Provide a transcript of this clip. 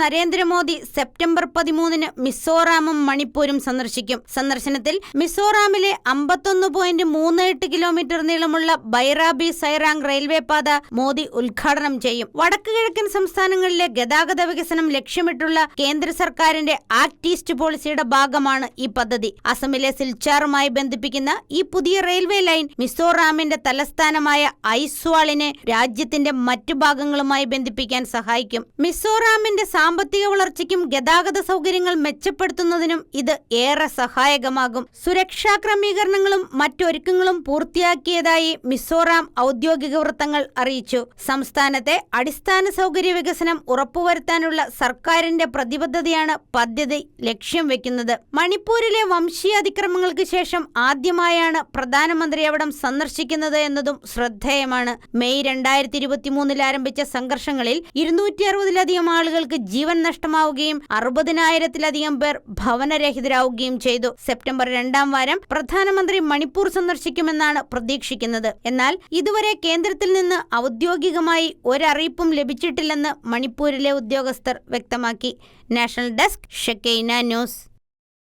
Narendra Modi September പതിമൂന്നിന് മിസോറാമും മണിപ്പൂരും സന്ദർശിക്കും. സന്ദർശനത്തിൽ മിസോറാമിലെ അമ്പത്തൊന്ന് പോയിന്റ് മൂന്ന് എട്ട് കിലോമീറ്റർ നീളമുള്ള ബൈറാബി സൈറാങ് റെയിൽവേ പാത മോദി ഉദ്ഘാടനം ചെയ്യും. വടക്ക് കിഴക്കൻ സംസ്ഥാനങ്ങളിലെ ഗതാഗത വികസനം ലക്ഷ്യമിട്ടുള്ള കേന്ദ്ര സർക്കാരിന്റെ ആക്ട് ഈസ്റ്റ് പോളിസിയുടെ ഭാഗമാണ് ഈ പദ്ധതി. അസമിലെ സിൽച്ചാറുമായി ബന്ധിപ്പിക്കുന്ന ഈ പുതിയ റെയിൽവേ ലൈൻ മിസോറാമിന്റെ തലസ്ഥാനമായ ഐസ്വാളിനെ രാജ്യത്തിന്റെ മറ്റു ഭാഗങ്ങളുമായി ബന്ധിപ്പിക്കാൻ സഹായിക്കും. മിസോറാമിന്റെ സാമ്പത്തിക വളർച്ചയ്ക്കും ഗതാഗത സൗകര്യങ്ങൾ മെച്ചപ്പെടുത്തുന്നതിനും ഇത് ഏറെ സഹായകമാകും. സുരക്ഷാ ക്രമീകരണങ്ങളും മറ്റൊരുക്കങ്ങളും പൂർത്തിയാക്കിയതായി മിസോറാം ഔദ്യോഗിക വൃത്തങ്ങൾ അറിയിച്ചു. സംസ്ഥാനത്തെ അടിസ്ഥാന സൗകര്യ വികസനം ഉറപ്പുവരുത്താനുള്ള സർക്കാരിന്റെ പ്രതിബദ്ധതയാണ് പദ്ധതി ലക്ഷ്യം വെക്കുന്നത്. മണിപ്പൂരിലെ വംശീയ അതിക്രമങ്ങൾക്ക് ശേഷം ആദ്യമായാണ് പ്രധാനമന്ത്രി അവിടം സന്ദർശിക്കുന്നത് എന്നതും ശ്രദ്ധേയമാണ്. മെയ് രണ്ടായിരത്തി ഇരുപത്തിമൂന്നിൽ ആരംഭിച്ച സംഘർഷങ്ങളിൽ ഇരുന്നൂറ്റി അറുപതിലധികം ആളുകൾക്ക് ജീവൻ നഷ്ടമാവുകയും അറുപതിനായിരത്തിലധികം പേർ ഭവനരഹിതരാവുകയും ചെയ്തു. സെപ്റ്റംബർ രണ്ടാം വാരം പ്രധാനമന്ത്രി മണിപ്പൂർ സന്ദർശിക്കുമെന്നാണ് പ്രതീക്ഷിക്കുന്നത്. എന്നാൽ ഇതുവരെ കേന്ദ്രത്തിൽ നിന്ന് ഔദ്യോഗികമായി ഒരറിയിപ്പും ലഭിച്ചിട്ടില്ലെന്ന് മണിപ്പൂരിലെ ഉദ്യോഗസ്ഥർ വ്യക്തമാക്കി. National desk Shekinah news.